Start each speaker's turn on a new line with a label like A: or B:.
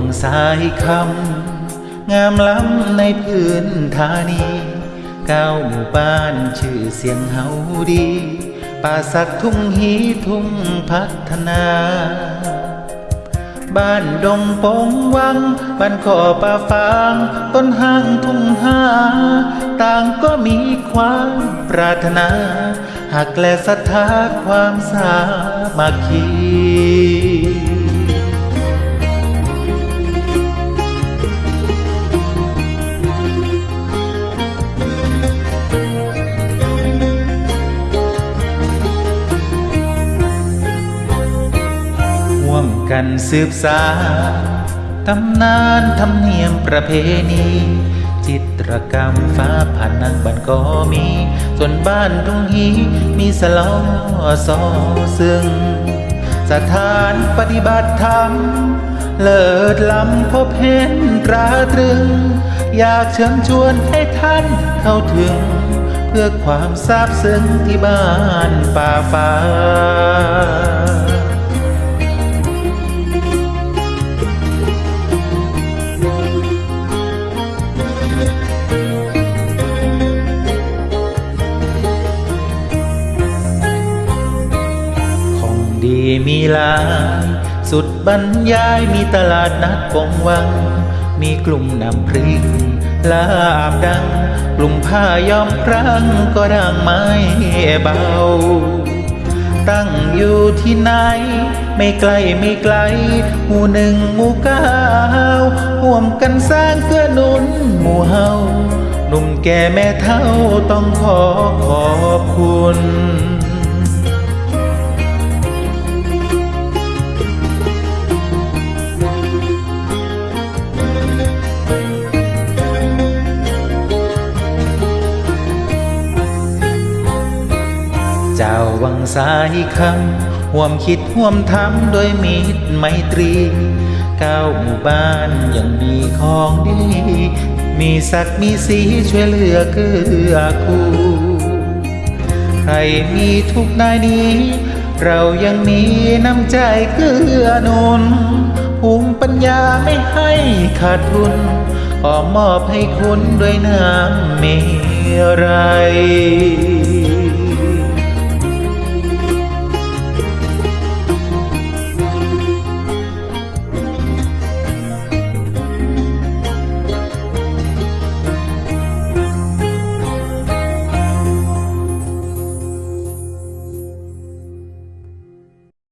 A: งสายคำ งามล้ำในพื้นธานีเก้าหมู่บ้านชื่อเสียงเฮาดี ป่าสักทุ่งฮีทุ่งพัฒนา บ้านดงปงวัง บ้านขอป่าฟาง ต้นห้างทุ่งหา ต่างก็มีความปรารถนาหักแลศรัทธาความสามัคคี กันสืบสานตำนานธรรมเนียมประเพณี จิตรกรรมฟ้าผ่านนังบันก็มี ส่วนบ้านทุ่งฮีมีสลอซอซึ่ง สถานปฏิบัติธรรม เลิศล้ำพบเห็นตราตรึง อยากเชิญชวนให้ท่านเข้าถึง เพื่อความซาบซึ้งที่บ้านป่าฟ้า มีหลาย สุดบรรยายมีตลาดนัดปงวัง มีกลุ่มนำพริกลาบดัง กลุ่มผ้ายอมครั้งก็ดังไม่เบา ตั้งอยู่ที่ไหน ไม่ไกลไม่ไกล หมู่หนึ่งหมู่เก้าห่วมกันสร้างเกื้อหนุนหมู่เฮาหนุ่มแก่แม่เท่าต้องขอขอบคุณ วังสายคำห่วมคิดห่วมทำโดยมิตรไมตรีเก้าหมู่บ้านยังมีของดี มีศักดิ์มีสีช่วยเหลือเกื้อกูใครมีทุกนายนี้ เรายังมีน้ำใจเกื้อนุนภูมิปัญญาไม่ให้ขาดทุนขอมอบให้คุณด้วยน้ำเมรัย